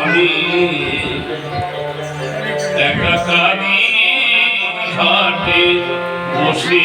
আমি একাকারি ঘাটে বসে।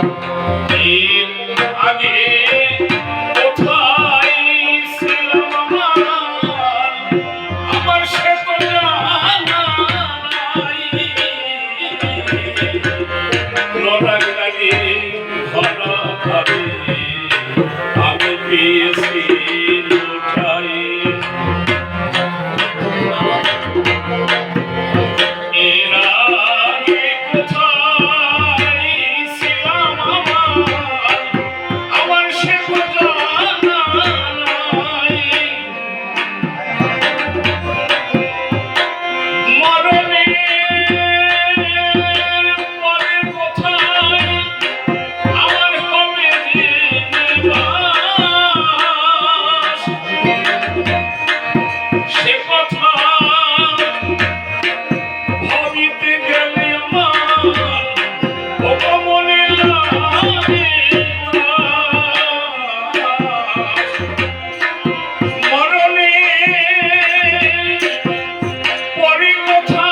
Amen. Bring the time.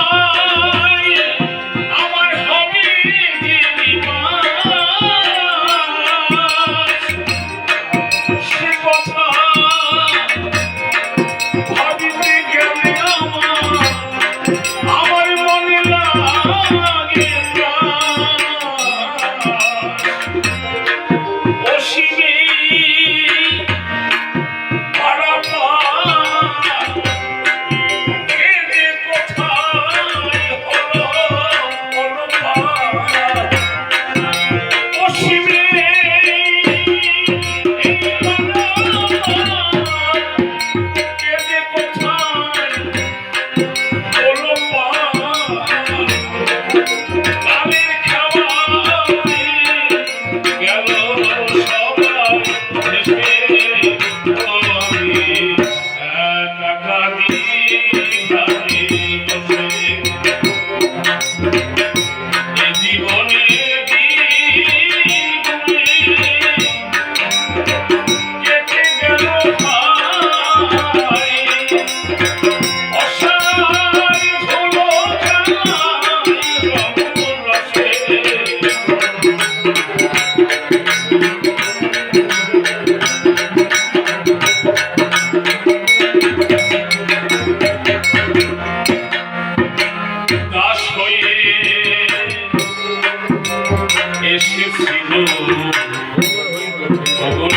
এসেছিল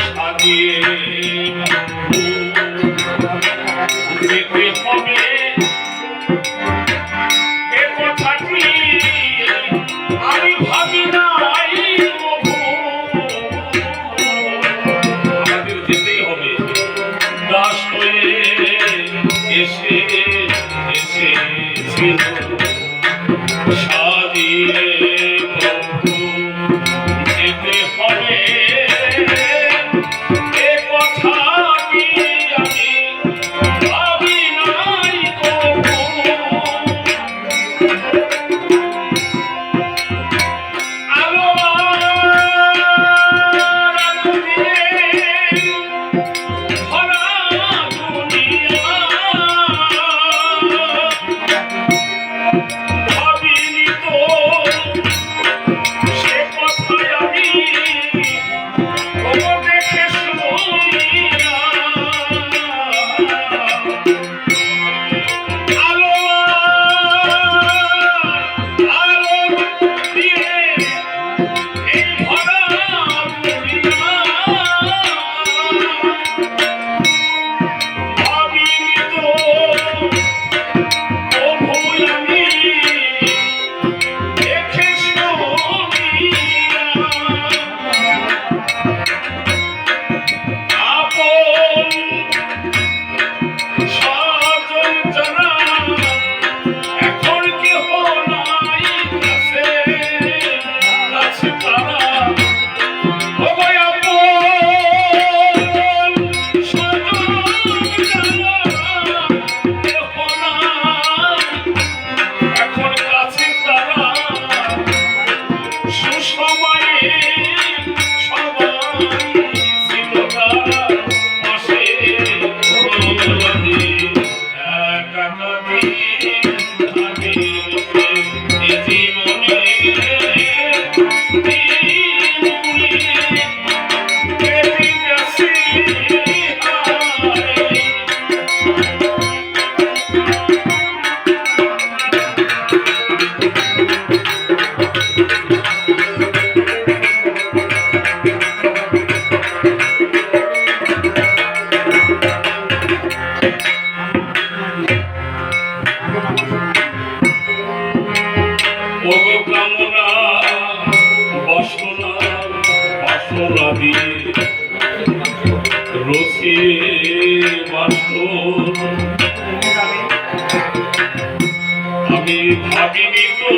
সাজিয়ে যেতে হবে এ কথাটি আমি ভাবি নাই আমাদের যেতেই হবে দাস হয়ে এসে এসে ছিল কামনা বাসনা বাসনা দিয়ে রসিয়ে বাসন আমি ভাবিনি তো